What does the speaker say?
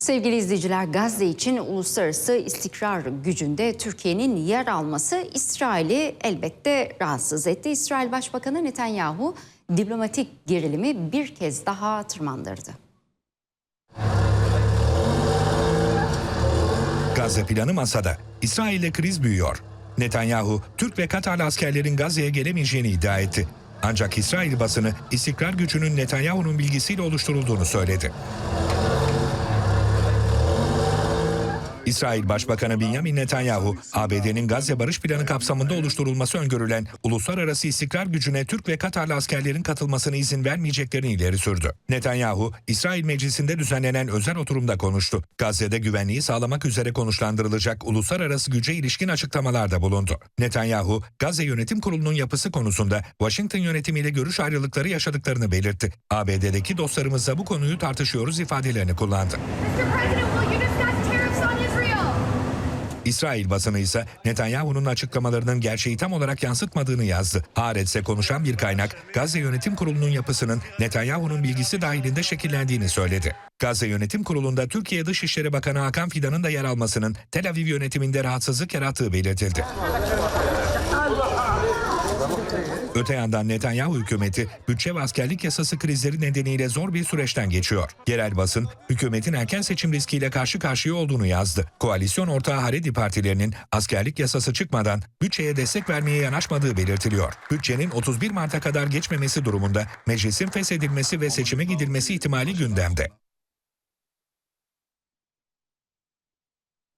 Sevgili izleyiciler, Gazze için uluslararası istikrar gücünde Türkiye'nin yer alması İsrail'i elbette rahatsız etti. İsrail Başbakanı Netanyahu diplomatik gerilimi bir kez daha tırmandırdı. Gazze planı masada. İsrail'de kriz büyüyor. Netanyahu, Türk ve Katarlı askerlerin Gazze'ye gelemeyeceğini iddia etti. Ancak İsrail basını istikrar gücünün Netanyahu'nun bilgisiyle oluşturulduğunu söyledi. İsrail Başbakanı Benjamin Netanyahu, ABD'nin Gazze Barış Planı kapsamında oluşturulması öngörülen uluslararası istikrar gücüne Türk ve Katarlı askerlerin katılmasına izin vermeyeceklerini ileri sürdü. Netanyahu, İsrail Meclisi'nde düzenlenen özel oturumda konuştu. Gazze'de güvenliği sağlamak üzere konuşlandırılacak uluslararası güce ilişkin açıklamalarda bulundu. Netanyahu, Gazze Yönetim Kurulu'nun yapısı konusunda Washington yönetimiyle görüş ayrılıkları yaşadıklarını belirtti. ABD'deki dostlarımızla bu konuyu tartışıyoruz ifadelerini kullandı. Mr. İsrail basını ise Netanyahu'nun açıklamalarının gerçeği tam olarak yansıtmadığını yazdı. Haaretz'e konuşan bir kaynak, Gazze Yönetim Kurulu'nun yapısının Netanyahu'nun bilgisi dahilinde şekillendiğini söyledi. Gazze Yönetim Kurulu'nda Türkiye Dışişleri Bakanı Hakan Fidan'ın da yer almasının Tel Aviv yönetiminde rahatsızlık yarattığı belirtildi. Öte yandan Netanyahu hükümeti bütçe ve askerlik yasası krizleri nedeniyle zor bir süreçten geçiyor. Yerel basın hükümetin erken seçim riskiyle karşı karşıya olduğunu yazdı. Koalisyon ortağı Haredi partilerinin askerlik yasası çıkmadan bütçeye destek vermeye yanaşmadığı belirtiliyor. Bütçenin 31 Mart'a kadar geçmemesi durumunda meclisin feshedilmesi ve seçime gidilmesi ihtimali gündemde.